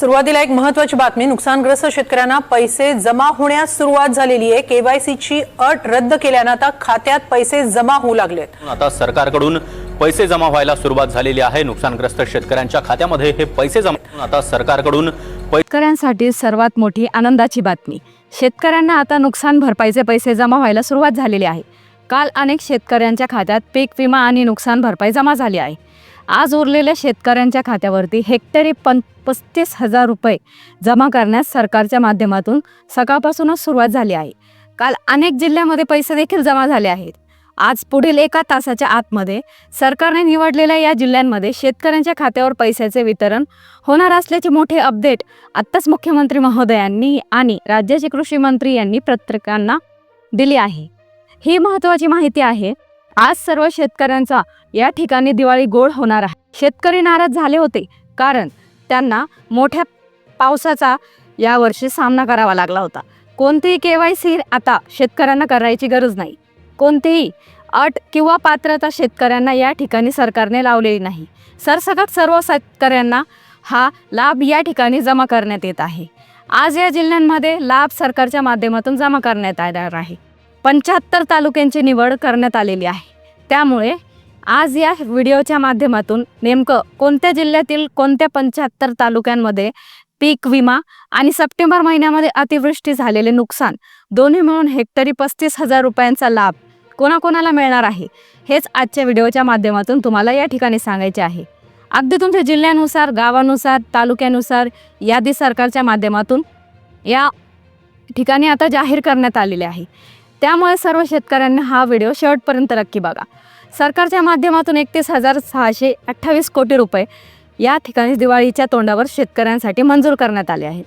सुरुवातीला एक महत्वाची बातमी नुकसानग्रस्त शेतकऱ्यांना पैसे जमा होण्यास सुरुवात झालेली आहे. केवायसीची अट रद्द केल्यानं आता खात्यात पैसे जमा होऊ लागलेत. आता सरकारकडून पैसे जमा व्हायला सुरुवात झालेली आहे. नुकसानग्रस्त शेतकऱ्यांच्या खात्यामध्ये हे पैसे जमा आता सरकारकडून शेतकऱ्यांसाठी सर्वात मोठी आनंदाची बातमी. शेतकऱ्यांना आता नुकसान भरपाईचे पैसे जमा व्हायला सुरुवात झालेली आहे. काल अनेक शेतकऱ्यांच्या खात्यात पीक विमा आणि नुकसान भरपाई जमा झाली आहे. आज उरलेल्या शेतकऱ्यांच्या खात्यावरती हेक्टरी पं पस्तीस हजार रुपये जमा करण्यास सरकारच्या माध्यमातून सकाळपासूनच सुरुवात झाली आहे. काल अनेक जिल्ह्यामध्ये पैसे देखील जमा झाले आहेत. आज पुढील एका तासाच्या आतमध्ये सरकारने निवडलेल्या या जिल्ह्यांमध्ये शेतकऱ्यांच्या खात्यावर पैशाचे वितरण होणार असल्याचे मोठे अपडेट आत्ताच मुख्यमंत्री महोदयांनी आणि राज्याचे कृषी मंत्री यांनी पत्रकारांना दिली आहे. ही महत्त्वाची माहिती आहे. आज सर्व शेतकऱ्यांचा या ठिकाणी दिवाळी गोड होणार आहे. शेतकरी नाराज झाले होते कारण त्यांना मोठ्या पावसाचा यावर्षी सामना करावा लागला होता. कोणतीही के वाय सी आता शेतकऱ्यांना करायची गरज नाही. कोणतीही अट किंवा पात्रता शेतकऱ्यांना या ठिकाणी सरकारने लावलेली नाही. सरसकट सर्व शेतकऱ्यांना हा लाभ या ठिकाणी जमा करण्यात येत आहे. आज या जिल्ह्यांमध्ये लाभ सरकारच्या माध्यमातून जमा करण्यात येणार आहे. पंच्याहत्तर तालुक्यांची निवड करण्यात आलेली आहे. त्यामुळे आज या व्हिडिओच्या माध्यमातून नेमकं कोणत्या जिल्ह्यातील कोणत्या पंच्याहत्तर तालुक्यांमध्ये पीक विमा आणि सप्टेंबर महिन्यामध्ये अतिवृष्टी झालेले नुकसान दोन्ही मिळून हेक्टरी पस्तीस हजार रुपयांचा लाभ कोणाकोणाला मिळणार आहे हेच आजच्या व्हिडिओच्या माध्यमातून तुम्हाला या ठिकाणी सांगायचे आहे. अगदी तुमच्या जिल्ह्यानुसार गावानुसार तालुक्यानुसार यादी सरकारच्या माध्यमातून या ठिकाणी आता जाहीर करण्यात आलेले आहे. त्यामुळे सर्व शेतकऱ्यांनी हा व्हिडिओ शेवटपर्यंत नक्की बघा. सरकारच्या माध्यमातून एकतीस हजार सहाशे अठ्ठावीस कोटी रुपये या ठिकाणी दिवाळीच्या तोंडावर शेतकऱ्यांसाठी मंजूर करण्यात आले आहेत.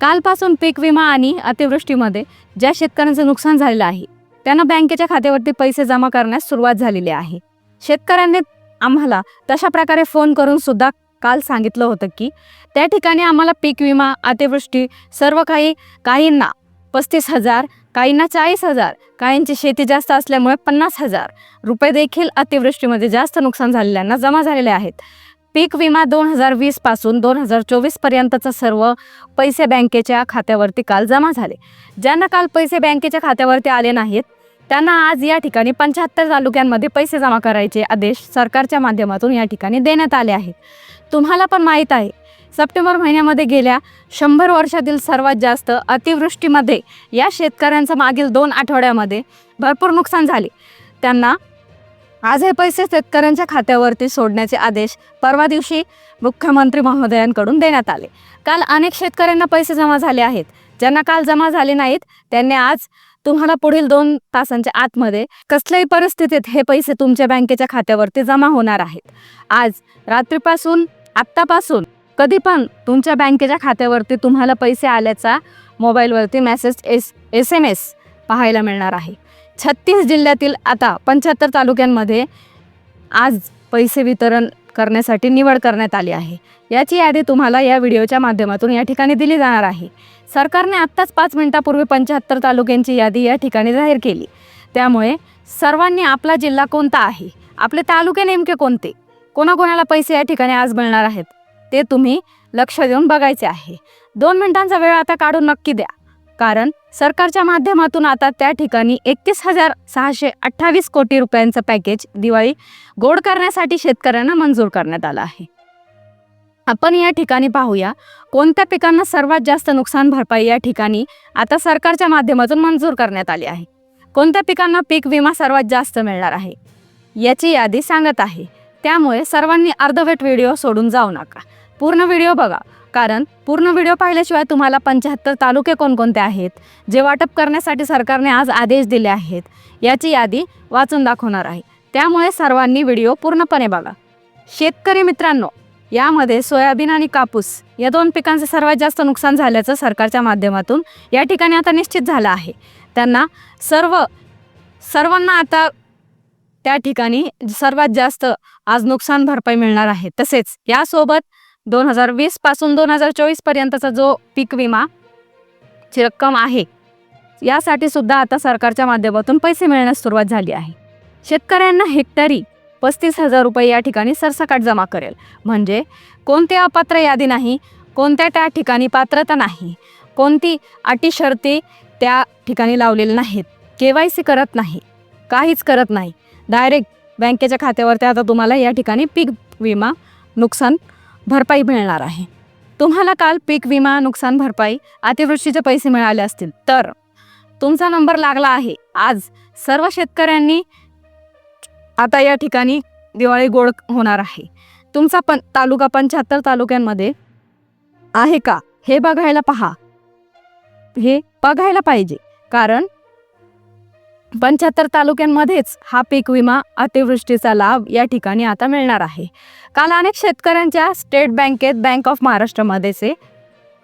कालपासून पीक विमा आणि अतिवृष्टीमध्ये ज्या शेतकऱ्यांचं नुकसान झालेलं आहे त्यांना बँकेच्या खात्यावरती पैसे जमा करण्यास सुरुवात झालेली आहे. शेतकऱ्यांनी आम्हाला तशा प्रकारे फोन करून सुद्धा काल सांगितलं होतं की त्या ठिकाणी आम्हाला पीक विमा अतिवृष्टी सर्व काही काहींना पस्तीस हजार काहींना चाळीस हजार काहींची शेती जास्त असल्यामुळे पन्नास हजार. रुपये देखील अतिवृष्टीमध्ये जास्त नुकसान झालेल्यांना जमा झालेले आहेत. पीक विमा दोन हजार वीसपासून दोन हजार चोवीसपर्यंतचं सर्व पैसे बँकेच्या खात्यावरती काल जमा झाले. ज्यांना काल पैसे बँकेच्या खात्यावरती आले नाहीत त्यांना आज या ठिकाणी पंच्याहत्तर तालुक्यांमध्ये पैसे जमा करायचे आदेश सरकारच्या माध्यमातून या ठिकाणी देण्यात आले आहेत. तुम्हाला पण माहीत आहे सप्टेंबर महिन्यामध्ये गेल्या शंभर वर्षातील सर्वात जास्त अतिवृष्टीमध्ये या शेतकऱ्यांचं मागील दोन आठवड्यामध्ये भरपूर नुकसान झाले. त्यांना आज हे पैसे शेतकऱ्यांच्या खात्यावरती सोडण्याचे आदेश परवा दिवशी मुख्यमंत्री महोदयांकडून देण्यात आले. काल अनेक शेतकऱ्यांना पैसे जमा झाले आहेत. ज्यांना काल जमा झाले नाहीत त्यांनी आज तुम्हाला पुढील दोन तासांच्या आतमध्ये कसल्याही परिस्थितीत हे पैसे तुमच्या बँकेच्या खात्यावरती जमा होणार आहेत. आज रात्रीपासून आत्तापासून कधी पण तुमच्या बँकेच्या खात्यावरती तुम्हाला पैसे आल्याचा मोबाईलवरती message S S M S पाहायला मिळणार आहे. छत्तीस जिल्ह्यातील आता पंच्याहत्तर तालुक्यांमध्ये आज पैसे वितरण करण्यासाठी निवड करण्यात आली आहे. याची यादी तुम्हाला या व्हिडिओच्या माध्यमातून या ठिकाणी दिली जाणार आहे. सरकारने आत्ताच पाच मिनिटापूर्वी पंच्याहत्तर तालुक्यांची यादी या ठिकाणी जाहीर केली. त्यामुळे सर्वांनी आपला जिल्हा कोणता आहे? आपले तालुके नेमके कोणते? कोणाकोणाला पैसे या ठिकाणी आज मिळणार आहेत? ते तुम्ही लक्ष देऊन बघायचे आहे. दोन मिनिटांचा वेळ आता काढून नक्की द्या. कारण सरकारच्या माध्यमातून आता त्या ठिकाणी एकतीस हजार सहाशे अठ्ठावीस कोटी रुपयांचं पॅकेज दिवाळी गोड करण्यासाठी शेतकऱ्यांना मंजूर करण्यात आलं आहे. आपण या ठिकाणी पाहूया कोणत्या पिकांना सर्वात जास्त नुकसान भरपाई या ठिकाणी आता सरकारच्या माध्यमातून मंजूर करण्यात आली आहे? कोणत्या पिकांना पीक विमा सर्वात जास्त मिळणार आहे? याची यादी सांगत आहे. त्यामुळे सर्वांनी अर्धवट व्हिडिओ सोडून जाऊ नका. पूर्ण व्हिडिओ बघा कारण पूर्ण व्हिडिओ पाहिल्याशिवाय तुम्हाला पंच्याहत्तर तालुके कोणकोणते आहेत जे वाटप करण्यासाठी सरकारने आज आदेश दिले आहेत याची यादी वाचून दाखवणार आहे. त्यामुळे सर्वांनी व्हिडिओ पूर्णपणे बघा. शेतकरी मित्रांनो यामध्ये सोयाबीन आणि कापूस या दोन पिकांचे सर्वात जास्त नुकसान झाल्याचं सरकारच्या माध्यमातून या ठिकाणी आता निश्चित झालं आहे. त्यांना सर्व सर्वांना आता त्या ठिकाणी सर्वात जास्त आज नुकसान भरपाई मिळणार आहे. तसेच यासोबत दोन हजार वीसपासून दोन हजार चोवीस पर्यंतचा जो पीक विमा ची रक्कम आहे यासाठी सुद्धा आता सरकारच्या माध्यमातून पैसे मिळण्यास सुरुवात झाली आहे. शेतकऱ्यांना हेक्टरी पस्तीस हजार रुपये या ठिकाणी सरसकट जमा करेल. म्हणजे कोणते अपात्र यादी नाही कोणत्या त्या ठिकाणी पात्रता नाही कोणती अटी शर्ती त्या ठिकाणी लावलेल्या नाहीत के वाय सी करत नाही काहीच करत नाही. डायरेक्ट बँकेच्या खात्यावरती आता तुम्हाला या ठिकाणी पीक विमा नुकसान भरपाई मिळणार आहे. तुम्हाला काल पीक विमा नुकसान भरपाई अतिवृष्टीचे पैसे मिळाले असतील. तर तुमचा नंबर लागला आहे. आज सर्व शेतकऱ्यांनी आता या ठिकाणी दिवाळी गोड होणार आहे. तुमचा पण तालुका पंच्याहत्तर तालुक्यांमध्ये आहे का? हे बघायला पहा. हे बघायला पाहिजे. कारण पंच्याहत्तर तालुक्यांमध्येच हा पीक विमा अतिवृष्टीचा लाभ या ठिकाणी आता मिळणार आहे. काल अनेक शेतकऱ्यांच्या स्टेट बँकेत बँक ऑफ महाराष्ट्रमध्येचे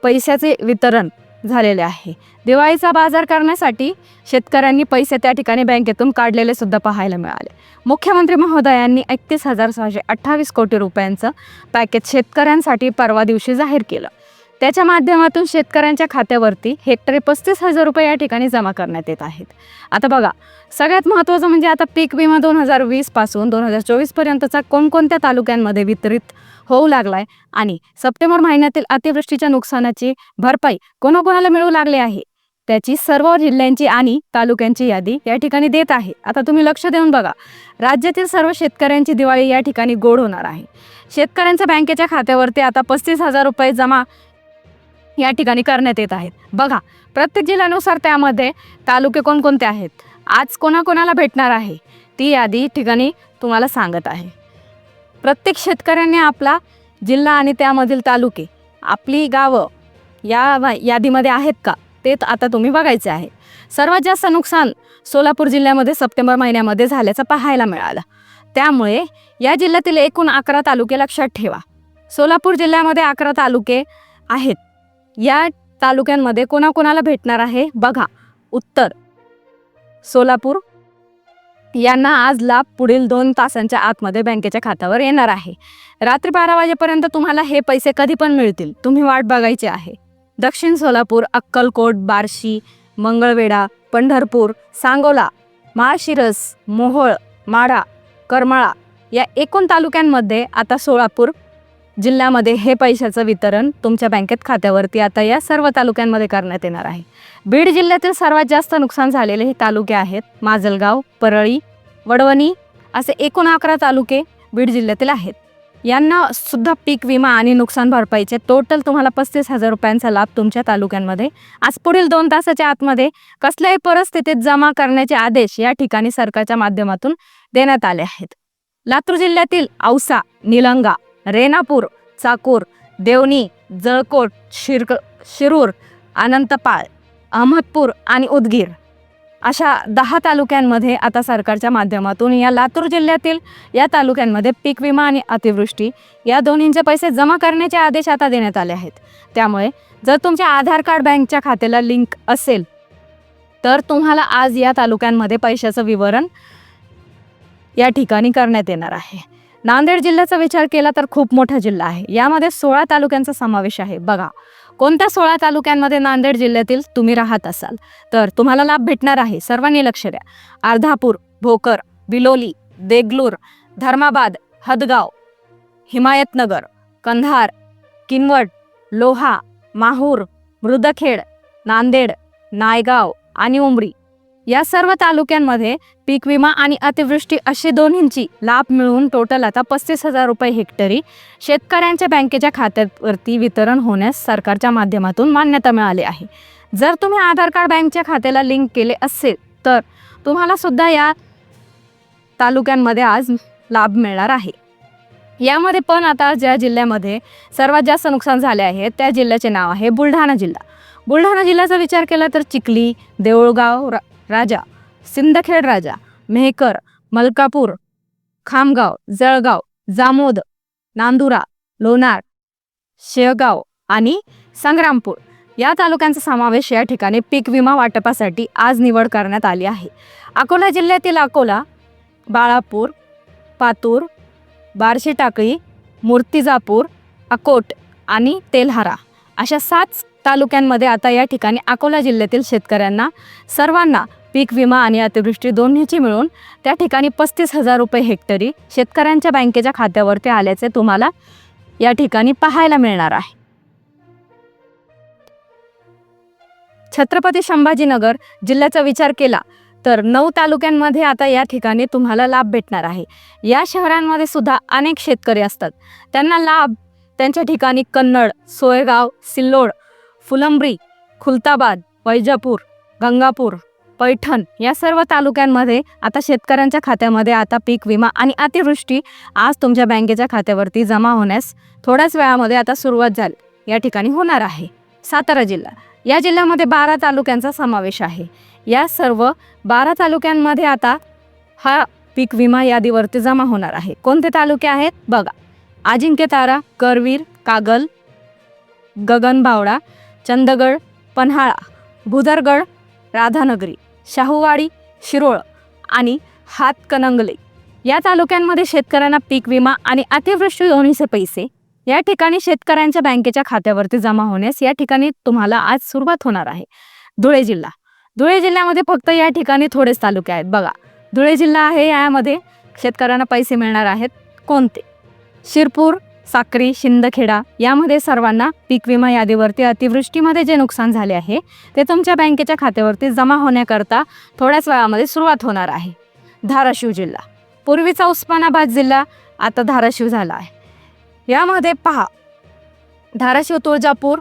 पैशाचे वितरण झालेले आहे. दिवाळीचा बाजार करण्यासाठी शेतकऱ्यांनी पैसे त्या ठिकाणी बँकेतून काढलेले सुद्धा पाहायला मिळाले. मुख्यमंत्री महोदयांनी एकतीस हजार सहाशे अठ्ठावीस कोटी रुपयांचं पॅकेज शेतकऱ्यांसाठी परवा दिवशी जाहीर केलं. त्याच्या माध्यमातून शेतकऱ्यांच्या खात्यावरती हेक्टरी पस्तीस हजार रुपये या ठिकाणी जमा करण्यात येत आहेत. आता बघा सगळ्यात महत्त्वाचं म्हणजे आता पीक विमा दोन हजार वीसपासून दोन हजार चोवीसपर्यंतचा कोणकोणत्या तालुक्यांमध्ये वितरित होऊ लागलाय आणि सप्टेंबर महिन्यातील अतिवृष्टीच्या नुकसानाची भरपाई कोणाकोणाला मिळू लागली आहे? त्याची सर्व जिल्ह्यांची आणि तालुक्यांची यादी या ठिकाणी देत आहे. आता तुम्ही लक्ष देऊन बघा राज्यातील सर्व शेतकऱ्यांची दिवाळी या ठिकाणी गोड होणार आहे. शेतकऱ्यांच्या बँकेच्या खात्यावरती आता पस्तीस हजार रुपये जमा या ठिकाणी करण्यात येत आहेत. बघा प्रत्येक जिल्ह्यानुसार त्यामध्ये तालुके कोणकोणते आहेत? आज कोणाकोणाला भेटणार आहे? ती यादी ठिकाणी तुम्हाला सांगत आहे. प्रत्येक शेतकऱ्यांनी आपला जिल्हा आणि त्यामधील तालुके आपली गावं या यादीमध्ये आहेत का? ते आता तुम्ही बघायचे आहे. सर्वात जास्त नुकसान सोलापूर जिल्ह्यामध्ये सप्टेंबर महिन्यामध्ये झाल्याचं पाहायला मिळालं. त्यामुळे या जिल्ह्यातील एकूण अकरा तालुके लक्षात ठेवा. सोलापूर जिल्ह्यामध्ये अकरा तालुके आहेत. या तालुक्यांमध्ये कोणाकोणाला भेटणार आहे? बघा. उत्तर. सोलापूर. यांना आज लाभ पुढील दोन तासांच्या आतमध्ये बँकेच्या खात्यावर येणार आहे. रात्री बारा वाजेपर्यंत तुम्हाला हे पैसे कधी पण मिळतील. तुम्ही वाट बघायची आहे. दक्षिण सोलापूर अक्कलकोट बार्शी मंगळवेढा पंढरपूर सांगोला माळशिरस मोहोळ माढा करमाळा या एकूण तालुक्यांमध्ये आता सोलापूर जिल्ह्यामध्ये हे पैशाचं वितरण तुमच्या बँकेत खात्यावरती आता या सर्व तालुक्यांमध्ये करण्यात येणार आहे. बीड जिल्ह्यातील सर्वात जास्त नुकसान झालेले हे तालुके आहेत माजलगाव परळी वडवणी असे एकूण अकरा तालुके बीड जिल्ह्यातील आहेत. यांना सुद्धा पीक विमा आणि नुकसान भरपाईचे टोटल तुम्हाला पस्तीस हजार रुपयांचा लाभ तुमच्या तालुक्यांमध्ये आज पुढील दोन तासाच्या आतमध्ये कसल्याही परिस्थितीत जमा करण्याचे आदेश या ठिकाणी सरकारच्या माध्यमातून देण्यात आले आहेत. लातूर जिल्ह्यातील औसा निलंगा रेणापूर चाकूर देवणी जळकोट शिरक शिरूर अनंतपाळ अहमदपूर आणि उदगीर अशा दहा तालुक्यांमध्ये आता सरकारच्या माध्यमातून या लातूर जिल्ह्यातील या तालुक्यांमध्ये पीक विमा आणि अतिवृष्टी या दोन्हींचे पैसे जमा करण्याचे आदेश आता देण्यात आले आहेत. त्यामुळे जर तुमच्या आधार कार्ड बँकच्या खात्याला लिंक असेल तर तुम्हाला आज या तालुक्यांमध्ये पैशाचं विवरण या ठिकाणी करण्यात येणार आहे. नांदेड जिल्ह्याचा विचार केला तर खूप मोठा जिल्हा आहे. यामध्ये सोळा तालुक्यांचा समावेश आहे. बघा कोणत्या सोळा तालुक्यांमध्ये नांदेड जिल्ह्यातील तुम्ही राहत असाल? तर तुम्हाला लाभ भेटणार आहे. सर्वांनी लक्ष द्या. अर्धापूर भोकर बिलोली देगलूर धर्माबाद हदगाव हिमायतनगर कंधार किनवट लोहा माहूर मृदखेड नांदेड नायगाव आणि उमरी. या सर्व तालुक्यांमध्ये पीक विमा आणि अतिवृष्टी असे दोन्हींची लाभ मिळून टोटल आता पस्तीस हजार रुपये हेक्टरी शेतकऱ्यांच्या बँकेच्या खात्यावरती वितरण होण्यास सरकारच्या माध्यमातून मान्यता मिळाली आहे. जर तुम्ही आधार कार्ड बँकच्या खात्याला लिंक केले असेल तर तुम्हाला सुद्धा या तालुक्यांमध्ये आज लाभ मिळणार आहे. यामध्ये पण आता ज्या जिल्ह्यामध्ये सर्वात जास्त नुकसान झाले आहे त्या जिल्ह्याचे नाव आहे बुलढाणा जिल्हा. बुलढाणा जिल्ह्याचा विचार केला तर चिखली देऊळगाव राजा सिंदखेड राजा मेहकर मलकापूर खामगाव जळगाव जामोद नांदुरा लोणार शेळगाव आणि संग्रामपूर. या तालुक्यांचा समावेश या ठिकाणी पीक विमा वाटपासाठी आज निवड करण्यात आली आहे. अकोला जिल्ह्यातील अकोला बाळापूर पातूर बार्शी टाकळी मूर्तिजापूर अकोट आणि तेल्हारा अशा सात तालुक्यांमध्ये आता या ठिकाणी अकोला जिल्ह्यातील शेतकऱ्यांना सर्वांना पीक विमा आणि अतिवृष्टी दोन्हीची मिळून त्या ठिकाणी पस्तीस हजार रुपये हेक्टरी शेतकऱ्यांच्या बँकेच्या खात्यावरती आल्याचे तुम्हाला या ठिकाणी पाहायला मिळणार आहे. छत्रपती संभाजीनगर जिल्ह्याचा विचार केला तर नऊ तालुक्यांमध्ये आता या ठिकाणी तुम्हाला लाभ भेटणार आहे. या शहरांमध्ये सुद्धा अनेक शेतकरी असतात. त्यांना लाभ त्यांच्या ठिकाणी कन्नड सोयगाव सिल्लोड फुलंब्री खुलताबाद वैजापूर गंगापूर पैठण या सर्व तालुक्यांमध्ये आता शेतकऱ्यांच्या खात्यामध्ये आता पीक विमा आणि अतिवृष्टी आज तुमच्या बँकेच्या खात्यावरती जमा होण्यास थोड्याच वेळामध्ये आता सुरुवात झाली. या ठिकाणी होणार आहे. सातारा जिल्हा. या जिल्ह्यामध्ये बारा तालुक्यांचा समावेश आहे. या सर्व बारा तालुक्यांमध्ये आता हा पीक विमा यादीवरती जमा होणार आहे. कोणते तालुके आहेत? बघा. अजिंक्यतारा करवीर कागल गगनबावडा चंदगड पन्हाळा भुदरगड राधानगरी शाहूवाडी शिरोळ आणि हातकणंगले. या तालुक्यांमध्ये शेतकऱ्यांना पीक विमा आणि अतिवृष्टी दोन्हीचे पैसे या ठिकाणी शेतकऱ्यांच्या बँकेच्या खात्यावरती जमा होण्यास या ठिकाणी तुम्हाला आज सुरुवात होणार आहे. धुळे जिल्हा. धुळे जिल्ह्यामध्ये फक्त या ठिकाणी थोडेच तालुके आहेत. बघा धुळे जिल्हा आहे यामध्ये शेतकऱ्यांना पैसे मिळणार आहेत कोणते? शिरपूर साक्री शिंदखेडा यामध्ये सर्वांना पीक विमा यादीवरती अतिवृष्टीमध्ये जे नुकसान झाले आहे ते तुमच्या बँकेच्या खात्यावरती जमा होण्याकरता थोड्याच वेळामध्ये सुरुवात होणार आहे. धाराशिव जिल्हा. पूर्वीचा उस्मानाबाद जिल्हा आता धाराशिव झाला आहे. यामध्ये पहा. धाराशिव तुळजापूर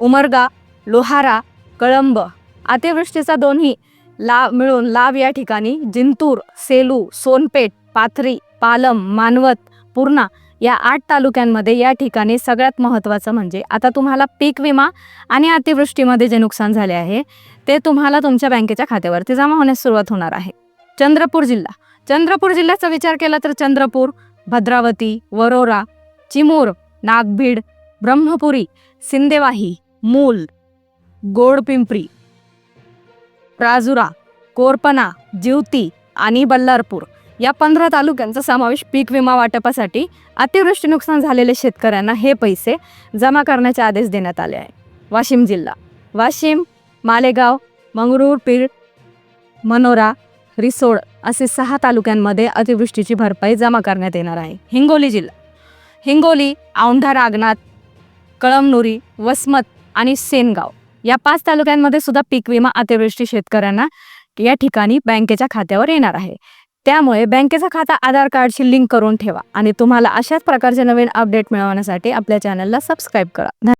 उमरगा लोहारा कळंब अतिवृष्टीचा दोन्ही लाभ मिळून लाभ या ठिकाणी जिंतूर सेलू सोनपेठ पाथरी पालम मानवत पूर्णा या आठ तालुक्यांमध्ये या ठिकाणी सगळ्यात महत्त्वाचं म्हणजे आता तुम्हाला पीक विमा आणि अतिवृष्टीमध्ये जे नुकसान झाले आहे ते तुम्हाला तुमच्या बँकेच्या खात्यावरती जमा होण्यास सुरुवात होणार आहे. चंद्रपूर जिल्हा. चंद्रपूर जिल्ह्याचा विचार केला तर चंद्रपूर भद्रावती वरोरा चिमूर नागभीड ब्रह्मपुरी सिंदेवाही मूल गोडपिंपरी राजुरा कोरपना ज्युती आणि बल्लारपूर. या पंधरा तालुक्यांचा समावेश पीक विमा वाटपासाठी अतिवृष्टी नुकसान झालेल्या शेतकऱ्यांना हे पैसे जमा करण्याचे आदेश देण्यात आले आहे. वाशिम जिल्हा. वाशिम मालेगाव मंगरूळ मनोरा रिसोड असे सहा तालुक्यांमध्ये अतिवृष्टीची भरपाई जमा करण्यात येणार आहे. हिंगोली जिल्हा. हिंगोली औंढा रागनाथ कळमनुरी वसमत आणि सेनगाव या पाच तालुक्यांमध्ये सुद्धा पीक विमा अतिवृष्टी शेतकऱ्यांना या ठिकाणी बँकेच्या खात्यावर येणार आहे. त्यामुळे बँकेचा खाता आधार कार्डशी लिंक करून ठेवा आणि तुम्हाला अशाच प्रकारचे नवीन अपडेट मिळवण्यासाठी आपल्या चॅनलला सबस्क्राईब करा.